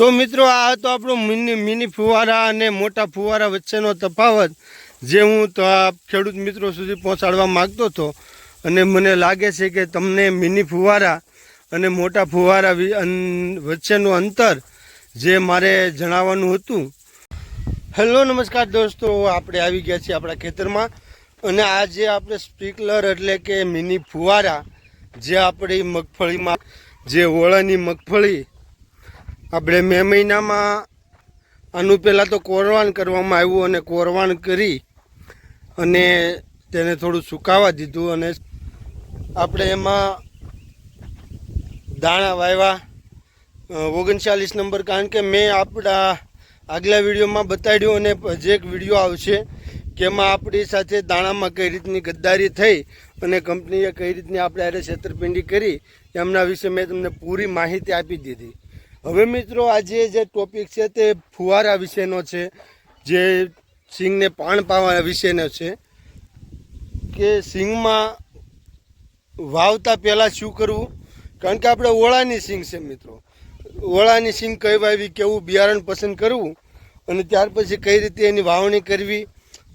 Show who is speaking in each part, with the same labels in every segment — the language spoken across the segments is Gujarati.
Speaker 1: તો મિત્રો, આ હતો આપણો મિની મિની ફુવારા અને મોટા ફુવારા વચ્ચેનો તફાવત, જે હું તો ખેડૂત મિત્રો સુધી પહોંચાડવા માગતો હતો. અને મને લાગે છે કે તમને મિની ફુવારા અને મોટા ફુવારા વચ્ચેનું અંતર, જે મારે જણાવવાનું હતું. હેલો, નમસ્કાર દોસ્તો, આપણે આવી ગયા છીએ આપણા ખેતરમાં. અને આજે આપણે સ્પ્રિકલર એટલે કે મિની ફુવારા, જે આપણી મગફળીમાં જે ઓળાની મગફળી આપણે મે મહિનામાં આનું પહેલાં તો કોરવાણ કરવામાં આવ્યું અને કોરવાણ કરી અને તેને થોડું સુકાવા દીધું અને આપણે એમાં દાણા વાવ્યા. ઓગણચાલીસ નંબર કારણ કે મેં આપણા આગલા વિડીયોમાં બતાડ્યું અને જે એક વીડિયો આવશે કે એમાં આપણી સાથે દાણામાં કઈ રીતની ગદ્દારી થઈ અને કંપનીએ કઈ રીતની આપણે અરે છેતરપિંડી કરી, એમના વિશે મેં તમને પૂરી માહિતી આપી દીધી. હવે મિત્રો આજે જે ટોપિક છે તે ફુવારા વિશેનો છે, જે સિંગને પાણ પાવા વિશેનો છે, કે સિંગમાં વાવતા પહેલાં શું કરવું? કારણ કે આપણે ઓળાની સિંગ છે મિત્રો. ઓળાની સિંગ કઈ વાવી કેવું? બિયારણ પસંદ કરવું અને ત્યાર પછી કઈ રીતે એની વાવણી કરવી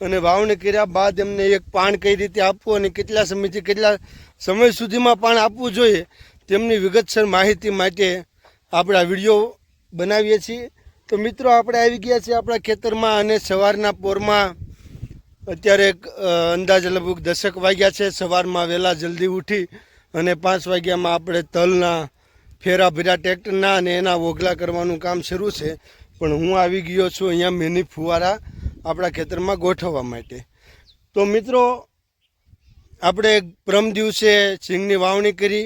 Speaker 1: અને વાવણી કર્યા બાદ એમને એક પાણ કઈ રીતે આપવું અને કેટલા સમયથી કેટલા સમય સુધીમાં પાણ આપવું જોઈએ, તેમની વિગતસર માહિતી માટે આપણે વીડિયો બનાવીએ છીએ. તો મિત્રો, આપણે આવી ગયા છીએ આપણા ખેતરમાં અને સવારના પોરમાં. અત્યારે અંદાજે લગભગ દશક વાગ્યા છે. સવારમાં વહેલા જલ્દી ઉઠી અને પાંચ વાગ્યામાં આપણે તલના ફેરા ભેરા ટ્રેક્ટરના અને એના ઓઘલા કરવાનું કામ શરૂ છે. પણ હું આવી ગયો છું અહીંયા મેની ફુવારા આપણા ખેતરમાં ગોઠવવા માટે. તો મિત્રો, આપણે પ્રમ દિવસે સિંગની વાવણી કરી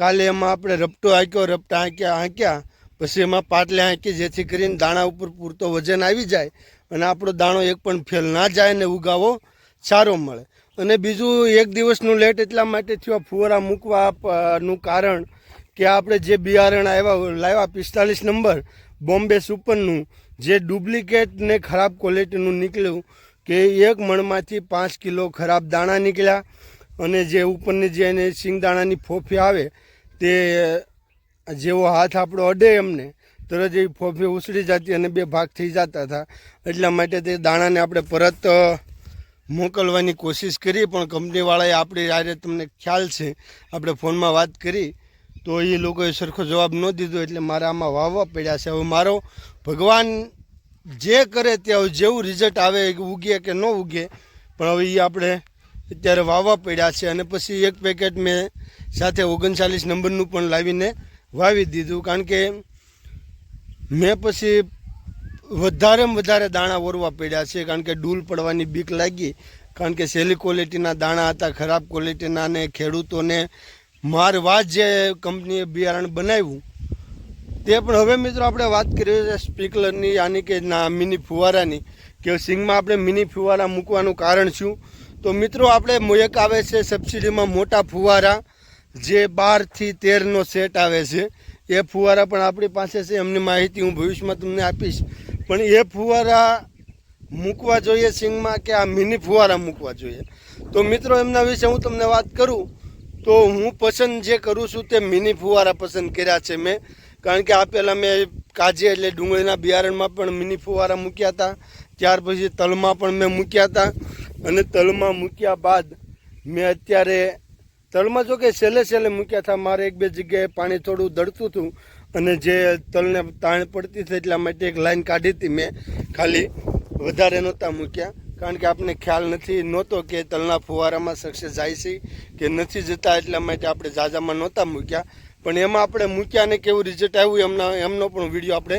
Speaker 1: કાલે એમાં આપણે રપટો આંક્યો, રપટા આંક્યા આંક્યા. પછી એમાં પાટલે આંકી, જેથી કરીને દાણા ઉપર પૂરતો વજન આવી જાય અને આપણો દાણો એક પણ ફેલ ના જાય ને ઉગાવો સારો મળે. અને બીજું, એક દિવસનું લેટ એટલા માટે થયું ફુવારા મૂકવાનું કારણ કે આપણે જે બિયારણ આવ્યા લાવ્યા પિસ્તાલીસ નંબર, બોમ્બે સુપરનું, જે ડુપ્લિકેટ ને ખરાબ ક્વોલિટીનું નીકળ્યું કે એક મણમાંથી પાંચ કિલો ખરાબ દાણા નીકળ્યા અને જે ઉપરની જે એને સિંગદાણાની ફોફી આવે તે જેવો હાથ આપણો અડે એમને, તરત એ ફોફી ઉછળી જતી અને બે ભાગ થઈ જતા હતા. એટલા માટે તે દાણાને આપણે પરત મોકલવાની કોશિશ કરી, પણ કંપનીવાળાએ આપણી આરે તમને ખ્યાલ છે, આપણે ફોનમાં વાત કરી, તો એ લોકોએ સરખો જવાબ ન દીધો, એટલે મારે આમાં વાવવા પડ્યા છે. હવે મારો ભગવાન જે કરે તે હવે જેવું રિઝલ્ટ આવે ઉગે કે ન ઉગે, પણ હવે એ આપણે અત્યારે વાવવા પડ્યા છે અને પછી એક પેકેટ મેં સાથે ઓગણચાલીસ નંબરનું પણ લાવીને વાવી દીધું. કારણ કે મેં પછી વધારેમાં વધારે દાણા ઓરવા પડ્યા છે. કારણ કે ડૂલ પડવાની બીક લાગી. કારણ કે સહેલી ક્વોલિટીના દાણા હતા, ખરાબ ક્વોલિટીના ને ખેડૂતોને મારવા જે કંપનીએ બિયારણ બનાવ્યું, તે પણ હવે મિત્રો આપણે વાત કરીએ છીએ સ્પ્રિંકલરની યાની કે ના, મિની ફુવારાની. કે સિંગમાં આપણે મિની ફુવારા મૂકવાનું કારણ શું? તો મિત્રો આપણે એક આવે છે સબસિડીમાં મોટા ફુવારા, જે બારથી તેરનો સેટ આવે છે. એ ફુવારા પણ આપણી પાસે છે, એમની માહિતી હું ભવિષ્યમાં તમને આપીશ. પણ એ ફુવારા મૂકવા જોઈએ સિંગમાં કે આ મિની ફુવારા મૂકવા જોઈએ? તો મિત્રો, એમના વિશે હું તમને વાત કરું, તો હું પસંદ જે કરું છું તે મિની ફુવારા પસંદ કર્યા છે મેં. કારણ કે આ પહેલાં મેં કાજે એટલે ડુંગળીના બિયારણમાં પણ મિની ફુવારા મૂક્યા હતા. ત્યાર પછી તલમાં પણ મેં મૂક્યા હતા. અને તલમાં મૂક્યા બાદ મેં અત્યારે તલમાં જો કે છેલ્લે છેલ્લે મૂક્યા હતા, મારે એક બે જગ્યાએ પાણી થોડું દળતું હતું અને જે તલને તાણ પડતી હતી એટલા માટે એક લાઈન કાઢી હતી મેં, ખાલી વધારે નહોતા મૂક્યા. કારણ કે આપણને ખ્યાલ નથી, નહોતો કે તલના ફુવારામાં સક્સેસ જાય છે કે નથી જતા એટલા માટે આપણે જાજામાં નહોતા મૂક્યા. પણ એમાં આપણે મૂક્યા ને કેવું રિઝલ્ટ આવ્યું એમના, એમનો પણ વીડિયો આપણે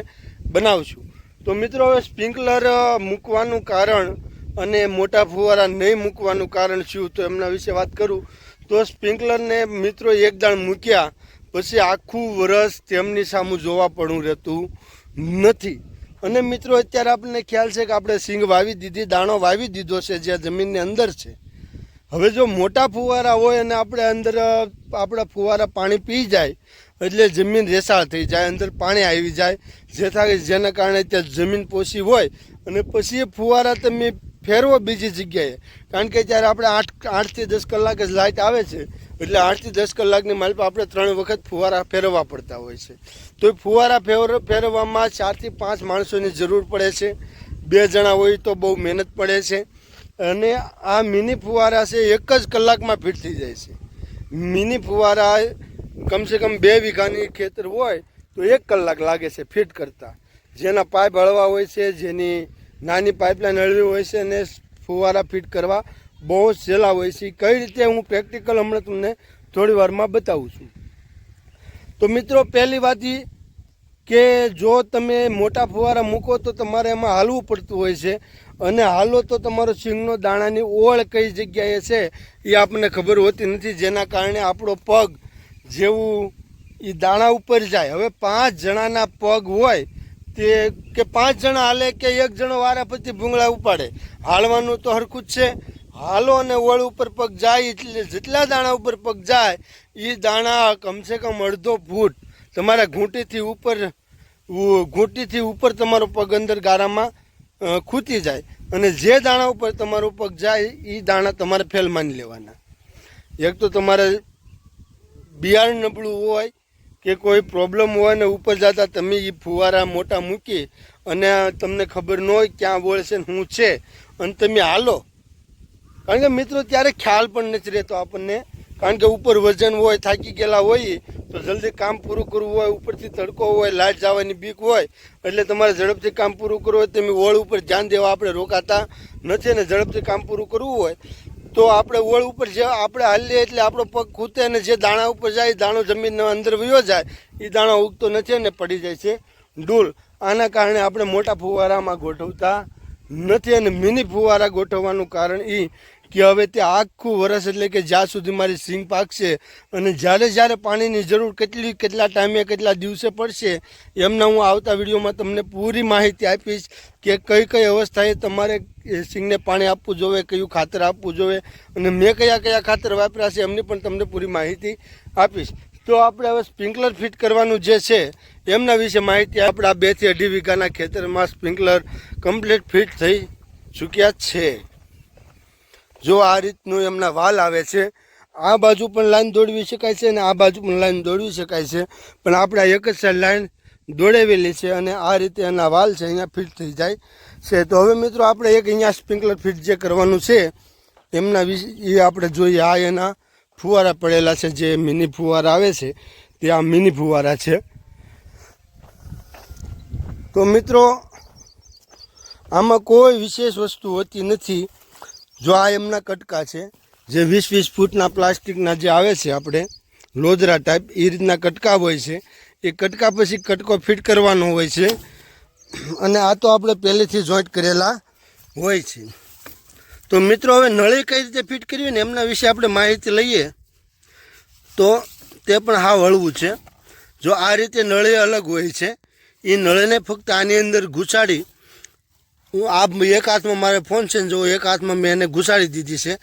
Speaker 1: બનાવશું. તો મિત્રો, હવે સ્પ્રિંકલર મૂકવાનું કારણ અને મોટા ફુવારા નહીં મૂકવાનું કારણ શું? તો એમના વિશે વાત કરું. તો સ્પ્રિંકલરને મિત્રો એક દાણ મૂક્યા. પછી આખું વરસ તેમની સામું જોવા પડવું રહેતું નથી. અને મિત્રો, અત્યારે આપણને ખ્યાલ છે કે આપણે સિંગ વાવી દીધી, દાણો વાવી દીધો છે જે જમીનની અંદર છે. હવે જો મોટા ફુવારા હોય અને આપણે અંદર આપણા ફુવારા પાણી પી જાય, એટલે જમીન રેસાળ થઈ જાય, અંદર પાણી આવી જાય જે થાય જેના કારણે ત્યાં જમીન પોષી હોય. અને પછી એ ફુવારા તમે ફેરવો બીજી જગ્યાએ. કારણ કે જ્યારે આપણે આઠ આઠથી દસ કલાક જ લાઇટ આવે છે, એટલે આઠથી દસ કલાકની માલપા આપણે ત્રણ વખત ફુવારા ફેરવવા પડતા હોય છે. તો એ ફુવારા ફેર ફેરવવામાં ચારથી પાંચ માણસોની જરૂર પડે છે. બે જણા હોય તો બહુ મહેનત પડે છે. અને આ મિની ફુવારા છે, એક જ કલાકમાં ફિટ થઈ જાય છે. મિની ફુવારા કમસે કમ બે વીઘાની ખેતર હોય તો એક કલાક લાગે છે ફિટ કરતાં. જેના પાઇપ હળવા હોય છે, જેની નાની પાઇપલાઇન હળવી હોય છે અને ફુવારા ફિટ કરવા બહુ સહેલા હોય છે. કઈ રીતે હું પ્રેક્ટિકલ હમણાં તમને થોડી વારમાં બતાવું છું. તો મિત્રો, પહેલી વાત કે જો તમે મોટા ફુવારા મૂકો તો તમારે એમાં હાલવું પડતું હોય છે અને હાલો તો તમારો સિંગનો દાણાની ઓળ કઈ જગ્યાએ છે એ આપણને ખબર હોતી નથી. જેના કારણે આપણો પગ જેવું એ દાણા ઉપર જાય. હવે પાંચ જણાના પગ હોય તે કે પાંચ જણા હાલે કે એક જણો વારા પછી ભૂંગળા ઉપાડે. હાલવાનું તો હરખું જ છે. હાલો અને ઓળ ઉપર પગ જાય એટલે જેટલા દાણા ઉપર પગ જાય એ દાણા કમસે કમ અડધો ફૂટ તમારા ઘૂંટીથી ઉપર ઘૂંટીથી ઉપર તમારો પગ અંદર ગારામાં ખૂતી જાય. અને જે દાણા ઉપર તમારો પગ જાય એ દાણા તમારે ફેલ માની લેવાના. એક તો તમારે બિયારણ નબળું હોય કે કોઈ પ્રોબ્લેમ હોય ને ઉપર જતા તમે એ ફુવારા મોટા મૂકી અને તમને ખબર ન હોય ક્યાં વળશે ને શું છે, અને તમે હાલો. કારણ કે મિત્રો ત્યારે ખ્યાલ પણ નથી રહેતો આપણને. કારણ કે ઉપર વજન હોય, થાકી ગયેલા હોય, તો જલ્દી કામ પૂરું કરવું હોય, ઉપરથી તડકો હોય લાઇટ જવાની બીક હોય, એટલે તમારે ઝડપથી કામ પૂરું કરવું હોય, તમે વળ ઉપર ધ્યાન દેવા આપણે રોકાતા નથી અને ઝડપથી કામ પૂરું કરવું હોય. તો આપણે ઓળ ઉપર જે આપણે હાલીએ એટલે આપણો પગ ખૂતે અને જે દાણા ઉપર જાય દાણો જમીનના અંદર વયો જાય, એ દાણો ઉગતો નથી અને પડી જાય છે ડૂલ. આના કારણે આપણે મોટા ફુવારામાં ગોઠવતા નથી અને મિની ફુવારા ગોઠવવાનું કારણ એ કે હવે તે આખું વરસ એટલે કે જ્યાં સુધી મારી સિંગ પાકશે અને જ્યારે જ્યારે પાણીની જરૂર કેટલી કેટલા ટાઈમે કેટલા દિવસે પડશે, એમના હું આવતા વિડીયોમાં તમને પૂરી માહિતી આપીશ કે કઈ કઈ અવસ્થાએ તમારે સિંગને પાણી આપવું જોઈએ કયું ખાતર આપવું જોઈએ અને મેં કયા કયા ખાતર વાપર્યા છે એમની પણ તમને પૂરી માહિતી આપીશ. તો આપણે હવે સ્પ્રિંકલર ફિટ કરવાનું જે છે, એમના વિશે માહિતી આપણે આ બેથી અઢી વીઘાના ખેતરમાં સ્પ્રિંકલર કમ્પ્લીટ ફિટ થઈ ચૂક્યા છે. જો આ રીતનું એમના વાલ આવે છે, આ બાજુ પણ લાઈન દોડવી શકાય છે અને આ બાજુ પણ લાઈન દોડવી શકાય છે. પણ આપણે એક જ સાઈડ લાઈન દોડાવેલી છે અને આ રીતે એના વાલ છે અહીંયા ફિટ થઈ જાય છે. તો હવે મિત્રો આપણે એક અહીંયા સ્પ્રિંકલર ફિટ જે કરવાનું છે, એમના વિશે એ આપણે જોઈએ આ એના ફુવારા પડેલા છે, જે મિની ફુવારા આવે છે, તે આ મિની ફુવારા છે. તો મિત્રો, આમાં કોઈ વિશેષ વસ્તુ હોતી નથી. જો આ એમના કટકા છે, જે વીસ વીસ ફૂટના પ્લાસ્ટિકના જે આવે છે આપણે, લોજરા ટાઈપ એ રીતના કટકા હોય છે. એ કટકા પછી કટકો ફિટ કરવાનો હોય છે. અને આ તો આપણે પહેલેથી જોઈન્ટ કરેલા હોય છે. તો મિત્રો, હવે નળી કઈ રીતે ફિટ કરવી ને એમના વિશે આપણે માહિતી લઈએ. તો તે પણ હા હળવું છે. જો આ રીતે નળી અલગ હોય છે એ નળીને ફક્ત આની અંદર ઘૂસાડી હું આ એક હાથમાં મારે ફોન છે ને જો એક હાથમાં મેં એને ઘુસાડી દીધી છે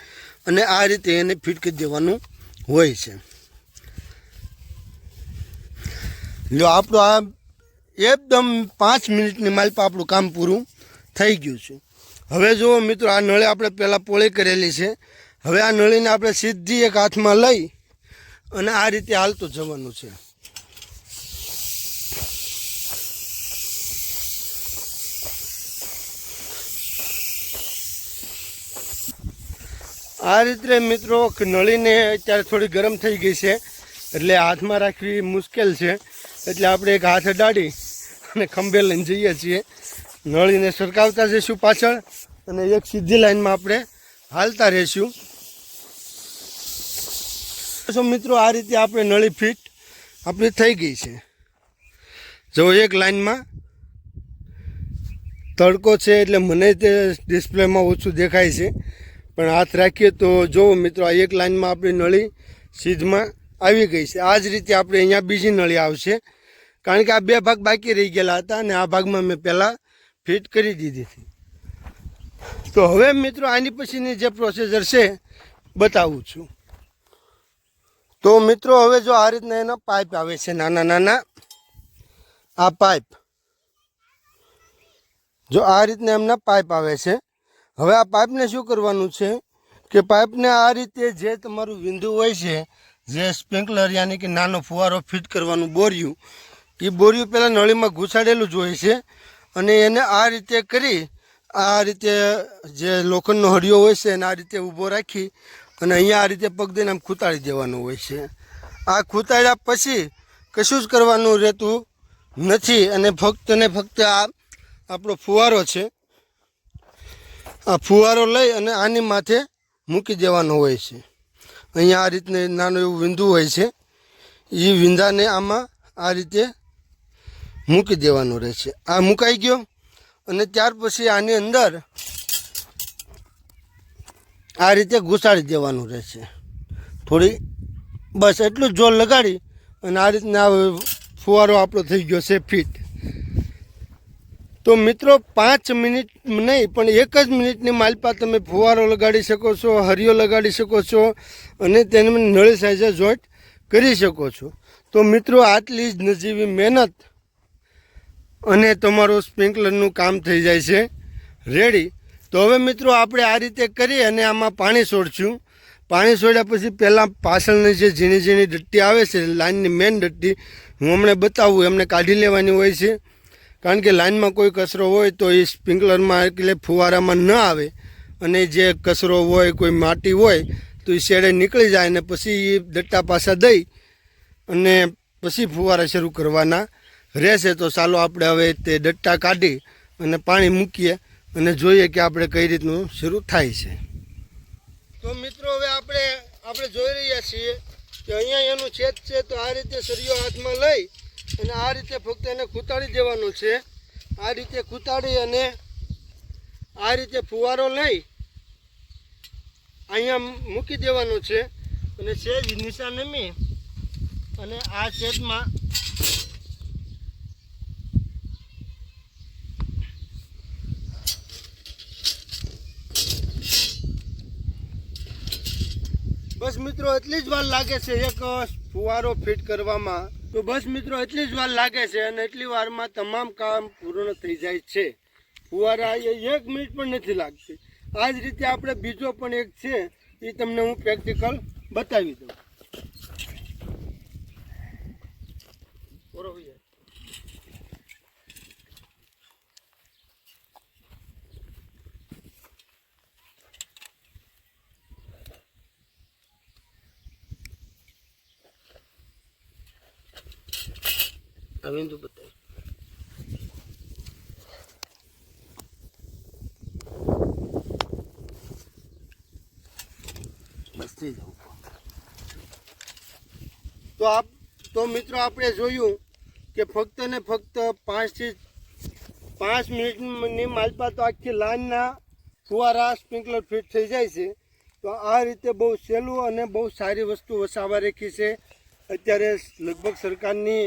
Speaker 1: અને આ રીતે એને ફિટ કરી દેવાનું હોય છે. જો આપણું આ એકદમ પાંચ મિનિટની માલપા આપણું કામ પૂરું થઈ ગયું છે. હવે જુઓ મિત્રો, આ નળી આપણે પહેલાં પોળી કરેલી છે. હવે આ નળીને આપણે સીધી એક હાથમાં લઈ અને આ રીતે હાલતું જવાનું છે. આ રીતે મિત્રો નળીને અત્યારે થોડી ગરમ થઈ ગઈ છે. એટલે હાથમાં રાખવી મુશ્કેલ છે. એટલે આપણે એક હાથ અડાડી અને ખંભે લઈને જઈએ છીએ. નળીને સરકાવતા જઈશું પાછળ અને એક સીધી લાઈનમાં આપણે હાલતા રહીશું. તો મિત્રો આ રીતે આપણે નળી ફિટ આપણી થઈ ગઈ છે. જો એક લાઈનમાં તડકો છે એટલે મને તે ડિસ્પ્લેમાં ઓછું દેખાય છે. પણ હાથ રાખીએ તો જોવો મિત્રો, આ એક લાઈનમાં આપણી નળી સીધમાં આવી ગઈ છે. આ જ રીતે આપણે અહીંયા બીજી નળી આવશે. કારણ કે આ બે ભાગ બાકી રહી ગયેલા હતા અને આ ભાગમાં મેં પહેલાં ફિટ કરી દીધી હતી. તો હવે મિત્રો, આની પછીની જે પ્રોસેસર છે, બતાવું છું. તો મિત્રો, હવે જો આ રીતના એના પાઇપ આવે છે, નાના નાના, આ પાઇપ. જો આ રીતના એમના પાઇપ આવે છે હવે આ પાઇપને શું કરવાનું છે કે પાઇપને આ રીતે જે તમારું વિંધુ હોય છે, જે સ્પ્રિંકલર યાની કે નાનો ફુવારો ફિટ કરવાનું બોરિયું એ બોરિયું પહેલાં નળીમાં ઘૂસાડેલું જ હોય છે અને એને આ રીતે કરી, આ રીતે જે લોખંડનો હળિયો હોય છે એને આ રીતે ઊભો રાખી અને અહીંયા આ રીતે પગ દઈને આમ ખૂતાડી દેવાનું હોય છે. આ ખૂતાડ્યા પછી કશું જ કરવાનું રહેતું નથી અને ફક્ત ને ફક્ત આ આપણો ફુવારો છે આ ફુવારો લઈ અને આની માથે મૂકી દેવાનો હોય છે. અહીંયા આ રીતને નાનું એવું વિંદુ હોય છે. એ વિંદાને આમાં આ રીતે મૂકી દેવાનું રહે છે. આ મુકાઈ ગયો અને ત્યાર પછી આની અંદર આ રીતે ઘૂસાડી દેવાનું રહેશે થોડી બસ એટલું જ જોર લગાડી અને આ રીતના ફુવારો આપણો થઈ ગયો છે ફિટ. તો મિત્રો, પાંચ મિનિટ નહીં, પણ એક જ મિનિટની માલપા તમે ફુવારો લગાડી શકો છો, હરિયો લગાડી શકો છો અને તેને નળી સાઈઝે જોઈન્ટ કરી શકો છો. તો મિત્રો, આટલી જ નજીવી મહેનત અને તમારું સ્પ્રિંકલરનું કામ થઈ જાય છે. રેડી તો હવે મિત્રો, આપણે આ રીતે કરી અને આમાં પાણી છોડશું. પાણી છોડ્યા પછી પહેલાં પાછળની જે ઝીણી ઝીણી ડટ્ટી આવે છે લાઇનની મેન ડટ્ટી હું હમણાં બતાવું, એમને કાઢી લેવાની હોય છે. કારણ કે લાઇનમાં કોઈ કચરો હોય તો એ સ્પ્રિંકલરમાં એટલે ફુવારામાં ન આવે. અને જે કચરો હોય, કોઈ માટી હોય, તો એ શેડે નીકળી જાય અને પછી એ દટ્ટા પાછા દઈ અને પછી ફુવારા શરૂ કરવાના રહેશે. તો ચાલો આપણે હવે તે દટ્ટા કાઢી અને પાણી મૂકીએ અને જોઈએ કે આપણે કઈ રીતનું શરૂ થાય છે. તો મિત્રો, હવે આપણે આપણે જોઈ રહ્યા છીએ કે અહીંયા એનું છેદ છે, તો આ રીતે સરિયો હાથમાં લઈ અને આ રીતે ફક્ત એને ખૂતાડી દેવાનું છે. આ રીતે ખૂતાડી અને આ રીતે ફુવારો લઈ અહીંયા મૂકી દેવાનું છે. અને સેજ નિશાન નમી અને આ છેદમાં બસ મિત્રો, એટલી જ વાર લાગે છે એક ફુવારો ફિટ કરવામાં. તો બસ મિત્રો, એટલી જ વાર લાગે છે અને એટલી વારમાં તમામ કામ પૂર્ણ થઈ જાય છે. ફુવારા એક મિનિટ પણ નથી લાગતી. આ જ રીતે આપણે બીજો પણ એક છે, એ તમને હું પ્રેક્ટિકલ બતાવી દઉં બરોબર છે. આ બિંદુ બતાવી તો આપ તો મિત્રો આપણે જોયું કે ફક્ત ને ફક્ત પાંચથી પાંચ મિનિટની માલપા તો આખી લાઇનના ફુવારા સ્પ્રિંકલર ફિટ થઈ જાય છે. તો આ રીતે બહુ સહેલું અને બહુ સારી વસ્તુ વસાવા રાખી છે. અત્યારે લગભગ સરકારની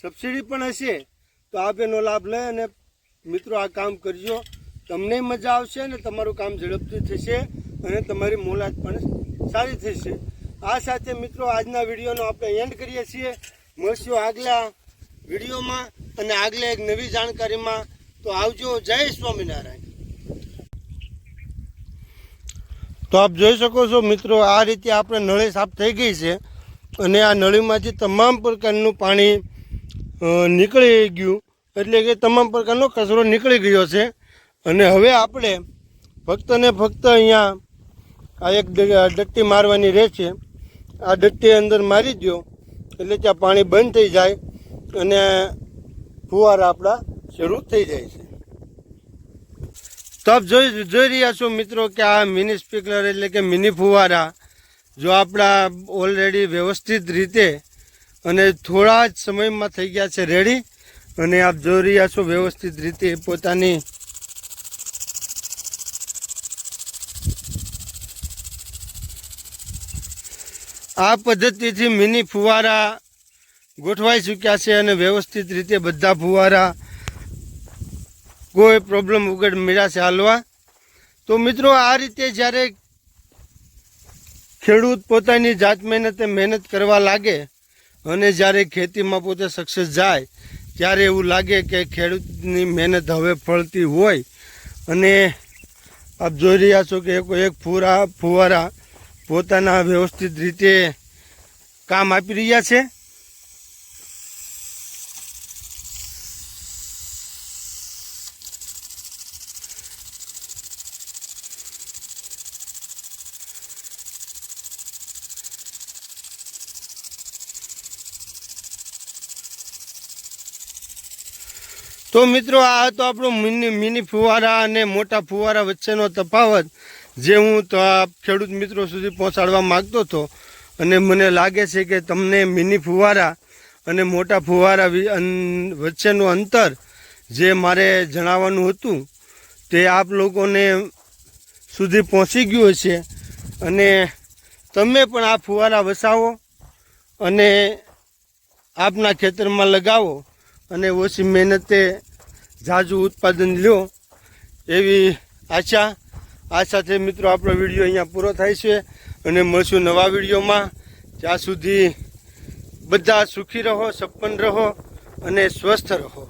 Speaker 1: સબસિડી પણ હશે, તો આપ એનો લાભ લઈ અને મિત્રો આ કામ કરજો. તમને મજા આવશે અને તમારું કામ ઝડપથી થશે અને તમારી મોલાત પણ સારી થશે. આ સાથે મિત્રો આજના વિડીયોનો આપણે એન્ડ કરીએ છીએ. મળશું આગલા વિડીયોમાં અને આગલા એક નવી જાણકારીમાં. તો આવજો, જય સ્વામિનારાયણ. તો આપ જોઈ શકો છો મિત્રો, આ રીતે આપણે નળી સાફ થઈ ગઈ છે અને આ નળીમાંથી તમામ પ્રકારનું પાણી નીકળી ગયું. એટલે કે તમામ પ્રકારનો કચરો નીકળી ગયો છે. અને હવે આપણે ફક્ત ને ફક્ત અહીંયા આ એક ડટ્ટી મારવાની રહે છે. આ ડટ્ટી અંદર મારી દો એટલે ત્યાં પાણી બંધ થઈ જાય અને ફુવારા આપણા શરૂ થઈ જાય છે. તો આપ જોઈ જોઈ રહ્યા છો મિત્રો કે આ મિની સ્પ્રિકલર એટલે કે મિની ફુવારા, જો આપણા ઓલરેડી વ્યવસ્થિત રીતે અને થોડા જ સમયમાં થઈ ગયા છે રેડી. અને આપ જોઈ રહ્યા છો વ્યવસ્થિત રીતે પોતાની આ પદ્ધતિથી મિની ફુવારા ગોઠવાઈ ચૂક્યા છે અને વ્યવસ્થિત રીતે બધા ફુવારા કોઈ પ્રોબ્લેમ વગર મળ્યા છે હાલવા. તો મિત્રો આ રીતે જ્યારે ખેડૂત પોતાની જાત મહેનતે મહેનત કરવા લાગે અને જ્યારે ખેતીમાં પોતે સક્સેસ જાય, ત્યારે એવું લાગે કે ખેડૂતની મહેનત હવે ફળતી હોય. અને આપ જોઈ રહ્યા છો કે એક એક ફુરા, ફુવારા પોતાના વ્યવસ્થિત રીતે કામ આપી રહ્યા છે. તો મિત્રો, આ હતો આપણો મિની મિની ફુવારા અને મોટા ફુવારા વચ્ચેનો તફાવત, જે હું તો આ ખેડૂત મિત્રો સુધી પહોંચાડવા માંગતો હતો. અને મને લાગે છે કે તમને મિની ફુવારા અને મોટા ફુવારા વચ્ચેનું અંતર, જે મારે જણાવવાનું હતું, તે આપ લોકોને સુધી પહોંચી ગયું છે અને તમે પણ આ ફુવારા વસાવો અને આપના ખેતરમાં લગાવો. અને ઓછી મહેનતે ઝાઝું ઉત્પાદન લ્યો એવી આશા. આ સાથે મિત્રો આપણો વીડિયો અહીંયા પૂરો થાય છે અને મળશું નવા વિડીયોમાં. ત્યાં સુધી બધા સુખી રહો, સપન રહો અને સ્વસ્થ રહો.